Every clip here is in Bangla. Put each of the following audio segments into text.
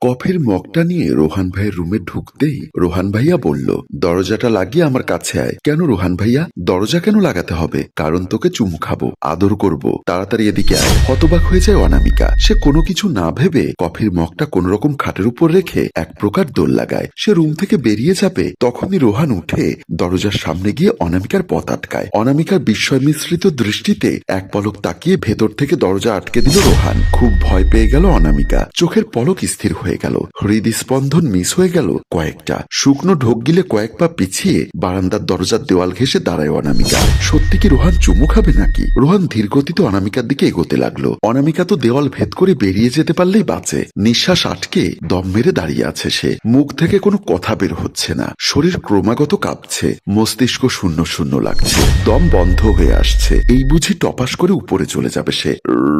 কফির মগটা নিয়ে রোহান ভাইয়ের রুমে ঢুকতেই রোহান ভাইয়া বলল, দরজাটা লাগিয়ে আমার কাছে আয়। কেন রোহান ভাইয়া? দরজা কেন লাগাতে হবে? কারণ তোকে চুমু খাব, আদর করব। তাড়াতাড়ি এদিকে আয়। হতবাক হয়ে যায় অনামিকা। সে কোনো কিছু না ভেবে কফির মগটা কোন রকম খাটের উপর রেখে এক প্রকার দোল লাগায়। সে রুম থেকে বেরিয়ে যাবে, তখনই রোহান উঠে দরজার সামনে গিয়ে অনামিকার পথ আটকায়। অনামিকার বিস্ময় মিশ্রিত দৃষ্টিতে এক পলক তাকিয়ে ভেতর থেকে দরজা আটকে দিল রোহান। খুব ভয় পেয়ে গেল অনামিকা। চোখের পলক স্থির হয়ে গেল। হৃদস্পন্দন মিস হয়ে গেল কয়েকটা। শুকনো ঢোক গিলে কয়েক পা পিছিয়ে বারান্দার দরজার দেওয়াল ঘেসে দাঁড়ায় অনামিকা। সত্যি কি রোহান চুমু খাবে নাকি? রোহান ধীরগতিতে অনামিকার দিকে এগোতে লাগল। অনামিকা তো দেওয়াল ভেদ করে বেরিয়ে যেতে পারলেই বাঁচে। নিঃশ্বাস আটকে দম মেরে দাঁড়িয়ে আছে সে। মুখ থেকে কোনো কথা বের হচ্ছে না। শরীর ক্রমাগত কাঁপছে। মস্তিষ্ক শূন্য শূন্য লাগছে। দম বন্ধ হয়ে আসছে। এই বুঝি টপাস করে উপরে চলে যাবে সে।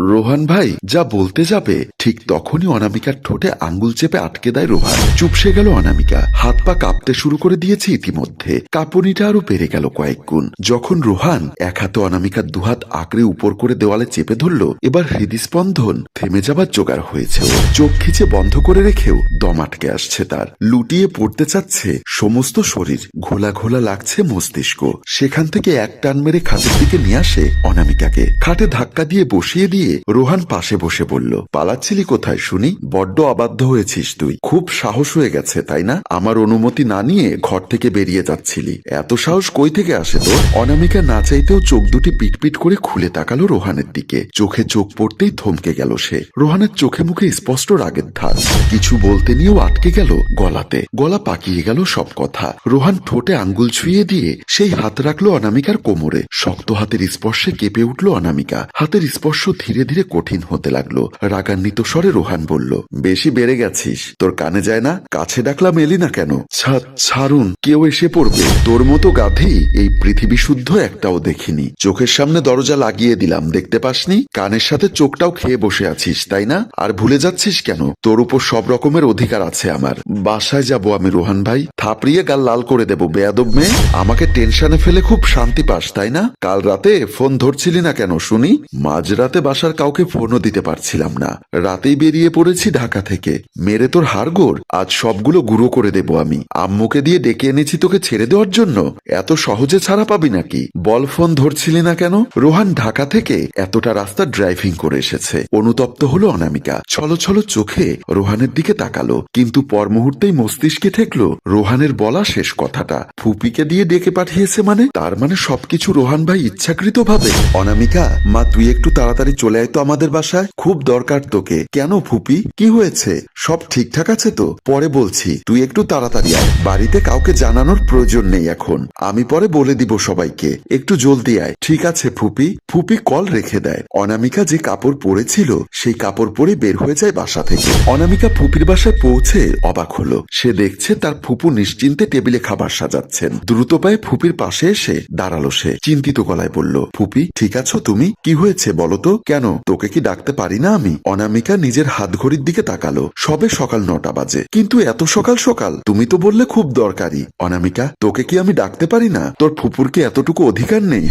রোহান ভাই, যা বলতে যাবে, ঠিক তখনই অনামিকার ঠোঁটে আঙ্গুল চেপে আটকে দেয় রোহান। চুপসে গেল অনামিকা। হাত পা কাঁপতে শুরু করে দিয়েছে ইতিমধ্যে। কাঁপুনিটা আরও বেড়ে গেল কয়েক গুণ। যখন রোহান এক হাতে অনামিকার দুহাত আঁকড়ে উপর করে দেওয়ালে চেপে ধরল, এবার হৃদস্পন্দন থেমে যাবার জোগাড় হয়েছে চোখ খিচে বন্ধ করে রেখেও দম আটকে আসছে তার। লুটিয়ে পড়তে চাচ্ছে সমস্ত শরীর। ঘোলা ঘোলা লাগছে মস্তিষ্ক। সেখান থেকে এক টান মেরে খাটের দিকে নিয়ে আসে অনামিকাকে। খাটে ধাক্কা দিয়ে বসিয়ে দিয়ে রোহান পাশে বসে বলল, পালাচ্ছিলি কোথায় শুনি? বড্ড অবাধ্য হয়েছিস তুই। খুব সাহস হয়ে গেছে, তাই না? আমার অনুমতি না নিয়ে ঘর থেকে বেরিয়ে যাচ্ছিলি। এত সাহস কই থেকে আসে তোর? অনামিকা না চাইতেও চোখ দুটি পিটপিট করে খুলে তাকালো রোহানের দিকে। চোখে চোখ পড়তেই থমকে গেল সে। রোহানের চোখে মুখে স্পষ্ট রাগের ধার। কিছু বলতে নিয়েও আটকে গেল গলাতে। গলা পাকিয়ে গেল সব কথা। রোহান ঠোঁটে আঙ্গুল ছুঁয়ে দিয়ে সেই হাত রাখল অনামিকার কোমরে। শক্ত হাতের স্পর্শে কেঁপে উঠল অনামিকা। হাতের স্পর্শ ধীরে ধীরে কঠিন হতে লাগল। রাগান্বিত স্বরে রোহান বলল, বেশি বেড়ে গেছিস? তোর কানে যায় না? কাছে ডাকলাম এলি না কেন? ছাড়ুন কেউ এসে পড়বে। তোর মতো গাধি এই পৃথিবী শুদ্ধ একটাও দেখিনি। চোখের সামনে দরজা লাগিয়ে দিলাম, দেখতে পাসনি? কানের সাথে চোখটাও খেয়ে বসে আছিস, তাই না? আর ভুলে যাচ্ছিস কেন? তোর উপর সব রকমের অধিকার আছে আমার। বাসায় যাব আমি, রোহান ভাই। থাপড়িয়ে গাল লাল করে দেব, বেয়াদব মেয়ে। আমাকে টেনশনে ফেলে খুব শান্তি পাস, তাই না? কাল রাতে ফোন ধরছিলি না কেন, শুনি? মাঝরাতে বাসার কাউকে ফোনও দিতে পারছিলাম না। রাতেই বেরিয়ে পড়েছি ঢাকা থেকে। মেরে তোর হাড়গোড় আজ সবগুলো গুঁড়ো করে দেব আমি। আম্মুকে দিয়ে ডেকে এনেছি তোকে ছেড়ে দেওয়ার জন্য। এত সহজে ছাড়া পাবি নাকি? বল ফোন ধরছিলি না কেন? রোহান ঢাকা থেকে এতটা রাস্তা ড্রাইভিং করে এসেছে। অনুতপ্ত হলো অনামিকা। ছলো ছলো চোখে রোহানের দিকে তাকালো। কিন্তু পর মুহূর্তেই মস্তিষ্কে ঠেকলো রোহানের বলা শেষ কথাটা। ফুপিকে দিয়ে ডেকে পাঠিয়েছে মানে? তার মানে সবকিছু রোহান ভাই ইচ্ছাকৃত ভাবে অনামিকা, মা তুই একটু তাড়াতাড়ি চলে আয় তো আমাদের বাসায়। খুব দরকার তোকে। কেন ফুপি? কি হয়েছে? সব ঠিকঠাক আছে তো? পরে বলছি, তুই একটু তাড়াতাড়ি আয়। বাড়িতে কাউকে জানানোর প্রয়োজন নেই এখন। আমি পরে বলে দিব সবাইকে। একটু জলদি আয়। ঠিক আছে, ফুপি। ফুপি কল রেখে দেয়। অনামিকা যে কাপড় পরেছিল, সেই কাপড় পরে বের হয়ে যায় বাসা থেকে। অনামিকা ফুপির বাসায় পৌঁছে অবাক হলো। সে দেখছে তার ফুপু নিশ্চিন্তে টেবিলে খাবার সাজাচ্ছেন। দ্রুত পায়ে ফুপির পাশে এসে দাঁড়াল সে। চিন্তিত গলায় বলল, ফুপি, ঠিক আছো তুমি? কি হয়েছে বলো তো? কেন? তোকে কি ডাকতে পারি না আমি? অনামিকা নিজের হাত ঘড়ির দিকে তাকালো। সবে সকাল নটা বাজে। কিন্তু এত সকাল সকাল, তুমি তো বললে খুব দরকারি। অনামিকা, তোকে কি আমি ডাকতে পারি না? তোর ফুপুর কি এতটুকু অধিকার নেই?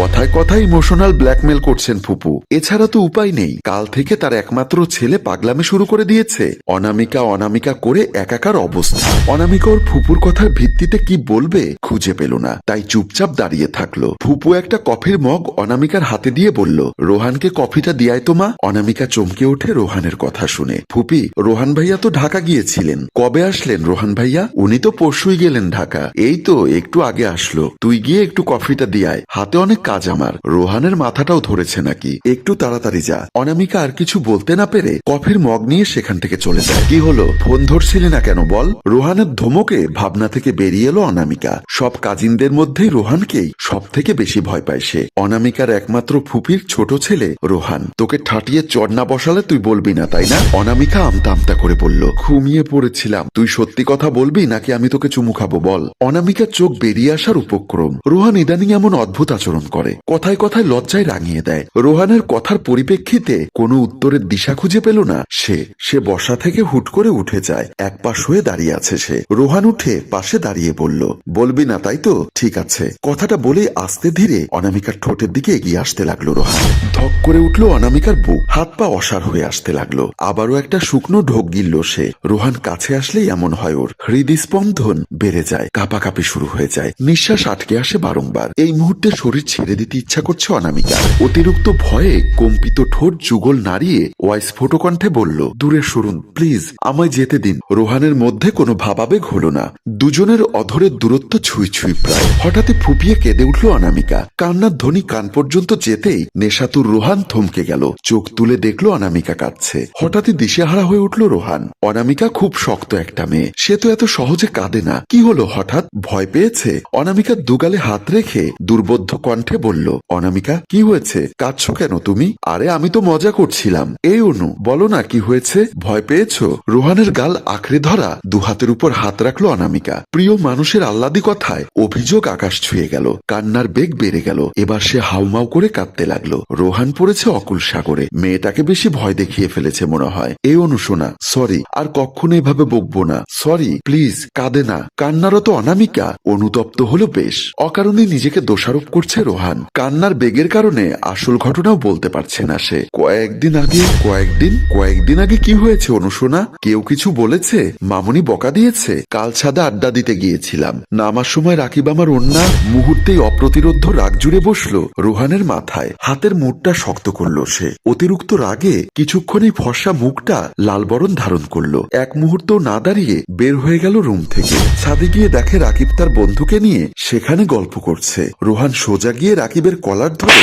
কথায় কথায় ইমোশনাল ব্ল্যাকমেল করছেন ফুপু। এছাড়া তো উপায় নেই। কাল থেকে তার একমাত্র ছেলে পাগলামে শুরু করে দিয়েছে। অনামিকা অনামিকা করে একাকার অবস্থা। অনামিকা ওর ফুপুর কথার ভিত্তিতে কি বলবে খুঁজে পেল না। তাই চুপচাপ দাঁড়িয়ে থাকল। ফুপু একটা কফির মগ অনামিকার হাতে দিয়ে বলল, রোহানকে কফিটা দিয়ায় তো মা? অনামিকা চমকে ওঠে রোহানের কথা শুনে। ফুপি রোহান ভাইয়া তো ঢাকা গিয়েছিলেন। কবে আসলেন রোহান ভাইয়া? উনি তো পরশুই গেলেন ঢাকা। এই তো, একটু আগে আসলো। তুই গিয়ে একটু কফিটা দিয়ায় হাতে অনেক কাজ আমার। রোহানের মাথাটাও ধরেছে নাকি? একটু তাড়াতাড়ি যা। অনামিকা আর কিছু বলতে না পেরে কফির মগ নিয়ে সেখান থেকে চলে যায়। কি হলো? ফোন ধরছিলি না কেন বল? রোহানের ধমকে ভাবনা থেকে বেরিয়ে এলো অনামিকা। সব কাজিনদের মধ্যেই রোহানকেই সব থেকে বেশি ভয় পায় সে। অনামিকার একমাত্র ফুপির ছোট ছেলে রোহান। তোকে ঠাটিয়ে চড় না বসালে তুই বলবি না, তাই না? অনামিকা আমতা আমতা করে বলল ঘুমিয়ে পড়েছিলাম। তুই সত্যি কথা বলবি নাকি আমি তোকে চুমু খাব বল? অনামিকার চোখ বেরিয়ে আসার উপক্রম। রোহান ইদানিং এমন অদ্ভুত আচরণ করে। কথায় কথায় লজ্জায় রাঙিয়ে দেয়। রোহানের কথার পরিপ্রেক্ষিতে কোনো উত্তরের দিশা খুঁজে পেল না সে। সে বসা থেকে হুট করে উঠে যায়। এক পাশ হয়ে দাঁড়িয়ে আছে সে। রোহান উঠে পাশে দাঁড়িয়ে বলল বলবি না তাই তো? ঠিক আছে। কথাটা বলে আস্তে ধীরে অনামিকার ঠোঁটের দিকে এগিয়ে আসতে লাগল রোহান। ধক করে উঠল অনামিকার বুক। হাত পা অসার হয়ে আসতে লাগল। আবারও একটা শুকনো ঢোক গিলল সে। রোহান কাছে আসলেই এমন হয় ওর। হৃদস্পন্দন বেড়ে যায়, কাঁপাকাঁপি শুরু হয়ে যায়। নিঃশ্বাস আটকে আসে বারংবার। এই মুহূর্তে শরীর ছেড়ে দিতে ইচ্ছা করছে অনামিকা। অতিরিক্ত ভয়ে কম্পিত ঠোঁট যুগল নাড়িয়ে ওয়াইস ফোটো কণ্ঠে বলল, দূরে সরুন, প্লিজ, আমায় যেতে দিন। রোহানের মধ্যে কোনো ভাবাবেগ হলো না। দুজনের অধরের দূরত্ব ছুঁই ছুঁই প্রায়। হঠাৎই ফুপিয়ে কেঁদে উঠল অনামিকা। কান্নার ধ্বনি কান পর্যন্ত যেতেই নেশাতুর রোহান থমকে গেল। চোখ তুলে দেখল অনামিকা কাঁদছে। হঠাৎই দিশেহারা হয়ে উঠল রোহান। অনামিকা খুব শক্ত একটা মেয়ে। সে তো এত সহজে কাঁদে না। কি হলো হঠাৎ? ভয় পেয়েছে? অনামিকা দুগালে হাত রেখে দুর্বোধ্য কণ্ঠে বলল, অনামিকা, কি হয়েছে? কাঁদছো কেন তুমি? আরে, আমি তো মজা করছিলাম। এই, অনু, বলো না কি হয়েছে? ভয় পেয়েছ? রোহানের গাল আঁকড়ে ধরা দু হাতের উপর হাত রাখল অনামিকা। প্রিয় মানুষের আহ্লাদি কথায় অভিযোগ আকাশ ছুঁয়ে গেল। কান্নার বেগ বেড়ে গেল। এবার সে হাউমাউ করে কাঁদতে লাগল। রোহান পড়েছে অকুল সাগরে। মেয়েটাকে বেশি ভয় দেখিয়ে ফেলেছে মনে হয়। এই অনুশোনা সরি, আর কখনো এভাবে বকবো না। সরি, প্লিজ, কাঁদে না। কান্নারত অনামিকা। অনুতপ্ত হলো বেশ। অকারণে নিজেকে দোষারোপ করছে রোহান। কান্নার বেগের কারণে আসল ঘটনাও বলতে পারছে না সে। কয়েকদিন আগে, কয়েকদিন কয়েকদিন আগে কি হয়েছে অনুশোনা? কেউ কিছু বলেছে? মামনি বকা দিয়েছে? কাল ছাদে আড্ডা দিতে গিয়েছিলাম। নামার সময় রাকিব আমার অন্যা মুহূর্তেই অপ্রতিরোধ রাগ জুড়ে বসল রোহানের মাথায়। হাতের মুখটা শক্ত করল সে। অতিরিক্ত রাগে কিছুক্ষণই ফর্সা মুখটা লাল বরণ ধারণ করল। এক মুহূর্ত না দাঁড়িয়ে বের হয়ে গেল রুম থেকে। ছাদে গিয়ে দেখে রাকিব তার বন্ধুকে নিয়ে সেখানে গল্প করছে। রোহান সোজা গিয়ে রাকিবের কলার ধরে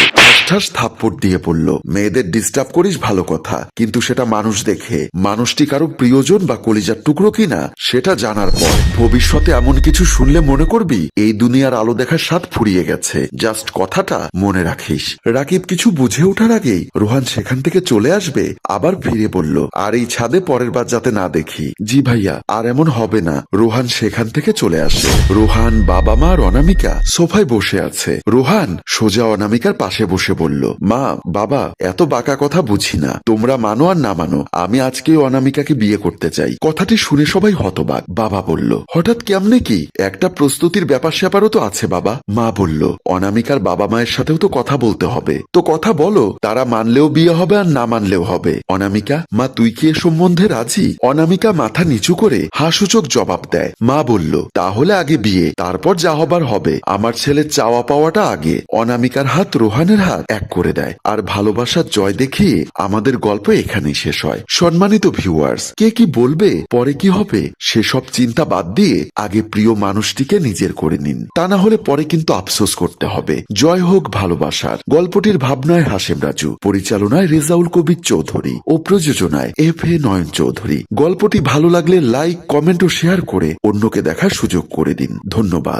ঠাস থাপ্পড় দিয়ে পড়ল। মেয়েদের ডিস্টার্ব করিস ভালো কথা, কিন্তু সেটা মানুষ দেখে। মানুষটি কারও প্রিয়জন বা কলিজার টুকরো কিনা, সেটা জানার পর ভবিষ্যতে এমন কিছু শুনলে মনে করবি, এই দুনিয়ার আলো দেখার স্বাদ ফুরিয়ে গেছে। জাস্ট কথাটা মনে রাখিস। রাকিব কিছু বুঝে ওঠার আগেই রোহান সেখান থেকে চলে আসবে, আবার ফিরে বলল, আর এই ছাদে পরের বার যাতে না দেখি। জি ভাইয়া, আর এমন হবে না। রোহান সেখান থেকে চলে আসে। রোহান বাবা মা আর অনামিকা সোফায় বসে আছে। রোহান সোজা অনামিকার পাশে বসে বলল, মা, বাবা, এত বাঁকা কথা বুঝি না। তোমরা মানো আর না মানো, আমি আজকে অনামিকাকে বিয়ে করতে চাই। কথাটি শুনে সবাই হতবাক। বাবা বলল, হঠাৎ কেমনে কি? একটা প্রস্তুতির ব্যাপার স্যাপারও তো আছে বাবা। মা বলল, অনামিকার বাবা মায়ের সাথেও তো কথা বলতে হবে। তো কথা বলো, তারা মানলেও বিয়ে হবে আর না মানলেও হবে। অনামিকা, মা, তুই কি এ সম্বন্ধে রাজি। অনামিকা মাথা নিচু করে হাসূচক জবাব দেয়। মা বলল, তাহলে আগে বিয়ে, তারপর যা হবার হবে। আমার ছেলের চাওয়া পাওয়াটা আগে। অনামিকার হাত রোহানের হাত এক করে দেয়। আর ভালোবাসার জয় দেখিয়ে আমাদের গল্প এখানেই শেষ হয়। সম্মানিত ভিউয়ার্স, কে কি বলবে, পরে কি হবে, সেসব চিন্তা বাদ দিয়ে আগে প্রিয় মানুষটিকে নিজের করে নিন। তা না হলে পরে কিন্তু আফসোস করতে হবে। জয় হোক ভালোবাসার। গল্পটির ভাবনায় হাসেম রাজু, পরিচালনায় রেজাউল কবির চৌধুরী ও প্রযোজনায় এফ এ নয়ন চৌধুরী। গল্পটি ভালো লাগলে লাইক কমেন্ট ও শেয়ার করে অন্যকে দেখার সুযোগ করে দিন। ধন্যবাদ।